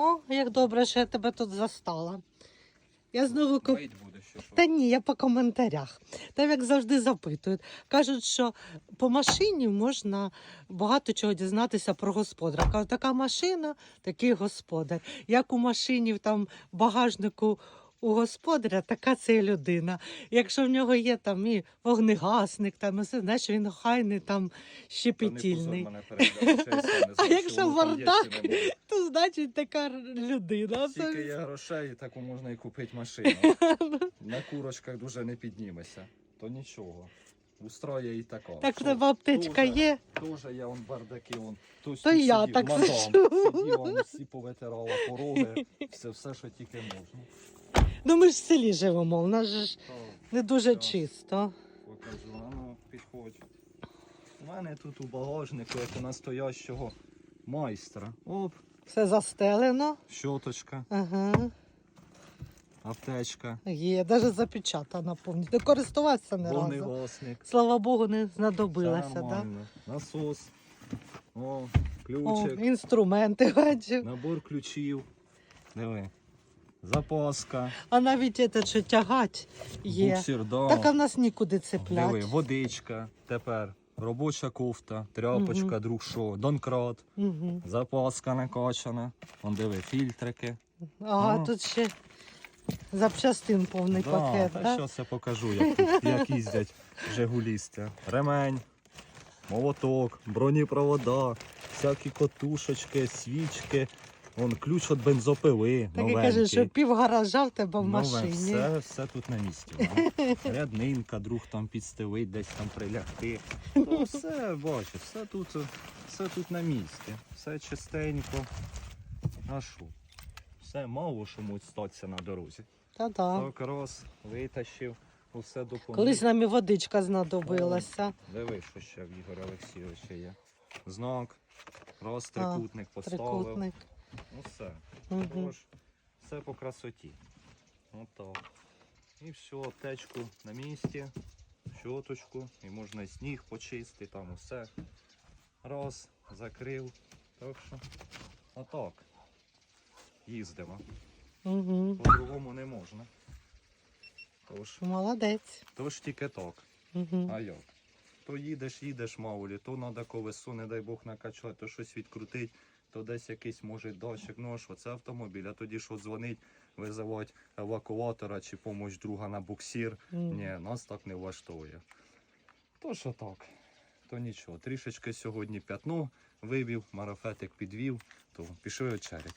О, як добре, що я тебе тут застала. Я знову коп... Що? Та ні, я по коментарях. Там як завжди запитують. Кажуть, що по машині можна багато чого дізнатися про господаря. Кажуть, така машина, такий господар. Як у машині там в багажнику у господаря, така це і людина. Якщо в нього є там і вогнегасник, там і все, знаєш, він хайний там щепетільний. А якщо бардак? То значить така людина. Скільки є грошей, таку можна і купити машину. На курочках дуже не підніметься. То нічого. Устроє і тако. Так в тебе аптечка Дуже- є. Дуже є он бардаки, он тут То я сидів, так мадам, сидів, он всі повитирала пороги, все, все, що тільки можна. Ну ми ж в селі живемо, у нас же ж То не дуже Так. чисто. покажу, а ну підходь. У мене тут у багажнику, як у настоящого майстра. Оп, Все застелено. щоточка, Ага. аптечка, Є, навіть запечатано повністю. Користуватися не разу. вогнегасник. Слава Богу, не Все да? нормально. Насос. О, О, ключик. інструменти бачив. Набор ключів. Диви. Запаска. А навіть це, що тягать є. Буксир, да. Так а в нас нікуди Диви, водичка. Тепер робоча кофта, тряпочка, Мгм. друг що, донкрат, Угу. запаска накачана. Вон диви, фільтрики. Ага, Ну. тут ще запчастин повний пакет. та Да? щас я покажу, як, тут, як їздять жигулісти. Ремень, молоток, бронепровода, всякі котушечки, свічки. Вон ключ від бензопили. Так і новенький. каже, що пів гаража в тебе в Нове, машині. все, все тут на місці. да. Ряднинка, друг там підстелить, десь там прилягти. То все, бачиш, все тут, все тут на місці. Все чистенько. А що? Все мало що можуть статися на дорозі. Та-да. Так раз, витащив, усе допоміг. Колись нам і водичка знадобилася. Диви, що ще в Ігоря Олексійовича є. Знак, раз, трикутник поставив. Трикутник. Ну все. Угу. Все по красоті. Отак. І все, аптечку на місці, щоточку, і можна сніг почистити, там усе. Раз, закрив. Так що, отак. Їздимо. Угу. По-другому не можна. Тож, Молодець. тож тільки так. Угу. А як? То їдеш, їдеш, мавлі, то треба колесо, не дай Бог накачати, то щось відкрутить, то десь якийсь може дощик. Ну що, це автомобіль, а тоді що дзвонить, визивати евакуатора чи помощь друга на буксир. Ні, нас так не влаштовує. То що так, то нічого. Трішечки сьогодні п'ятно вивів, марафетик підвів, то пішли вечерять.